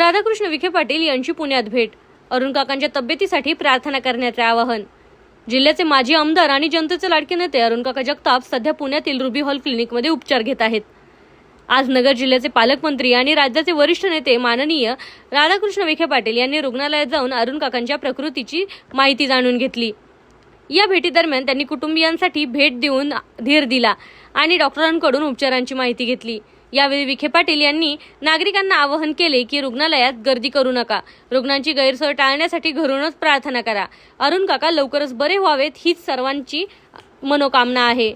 राधाकृष्ण विखे पाटील यांची पुण्यात भेट. अरुण काकांच्या तब्येतीसाठी प्रार्थना करण्याचे आवाहन. जिल्ह्याचे माजी आमदार आणि जनतेचे लाडके नेते अरुण काका जगताप सध्या पुण्यातील रुबी हॉल क्लिनिकमध्ये उपचार घेत आहेत. आज नगर जिल्ह्याचे पालकमंत्री आणि राज्याचे वरिष्ठ नेते माननीय राधाकृष्ण विखे पाटील यांनी रुग्णालयात जाऊन अरुण काकांच्या प्रकृतीची माहिती जाणून घेतली. या भेटीदरम्यान त्यांनी कुटुंबियांसाठी भेट देऊन धीर दिला आणि डॉक्टरांकडून उपचारांची माहिती घेतली. यावेळी विखे पाटील यांनी नागरिकांना आवाहन केले की रुग्णालयात गर्दी करू नका. रुग्णांची गैरसोय टाळण्यासाठी घरूनच प्रार्थना करा. अरुण काका लवकरच बरे व्हावेत हीच सर्वांची मनोकामना आहे.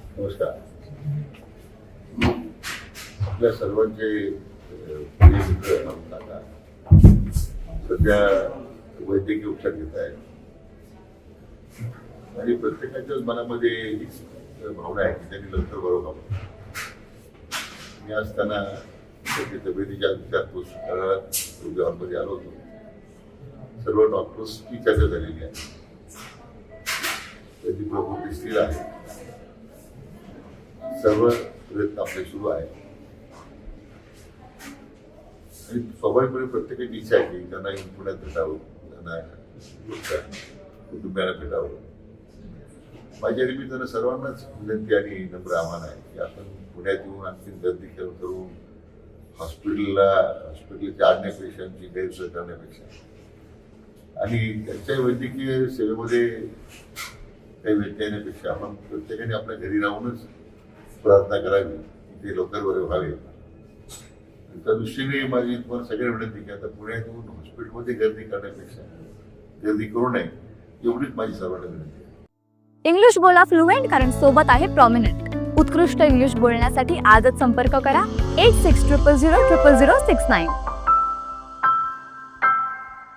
नमस्कार. आपल्या सर्वांचे प्रिय मित्र काका सध्या वैद्यकीय उपचार घेत आहेत. आणि प्रत्येकाच्याच मनामध्ये एक भावना आहे की त्यांनी लवकर बरं व्हावं मी आज त्यांना त्याची तब्येतीच्या विचारपूस करायला हॉस्पिटलमध्ये आलो होतो. सर्व डॉक्टर्सची चर्चा झालेली आहे त्याची प्रभू स्थिर आहे. सर्व प्रयत्न आपले सुरू आहे. आणि स्वाभाविकपणे प्रत्येकाची इच्छा आहे की त्यांना येऊन पुण्यात भेटावं त्यांना कुटुंबियांना भेटावं. माझ्या निमित्तानं सर्वांनाच विनंती आणि नम्र आव्हान आहे की आपण पुण्यात येऊन आणखी गर्दी करून करून हॉस्पिटलला हॉस्पिटलच्या आणण्या पेशंटची गैरसोय करण्यापेक्षा. आणि त्यांच्या वैद्यकीय सेवेमध्ये काही व्यत्यय येण्यापेक्षा आपण प्रत्येकाने आपल्या घरी राहूनच प्रार्थना करावी ते लवकर बरे व्हावे त्या दृष्टीने माझी तुम्हाला सगळ्या विनंती की आता पुण्यात येऊन हॉस्पिटलमध्ये गर्दी करण्यापेक्षा गर्दी करू नये एवढीच माझी सर्वांना विनंती आहे. इंग्लिश बोला फ्लुएंट कारण सोबत आहे प्रॉमिनंट उत्कृष्ट इंग्लिश बोलण्यासाठी आजच संपर्क करा. Eight six triple zero triple zero six nine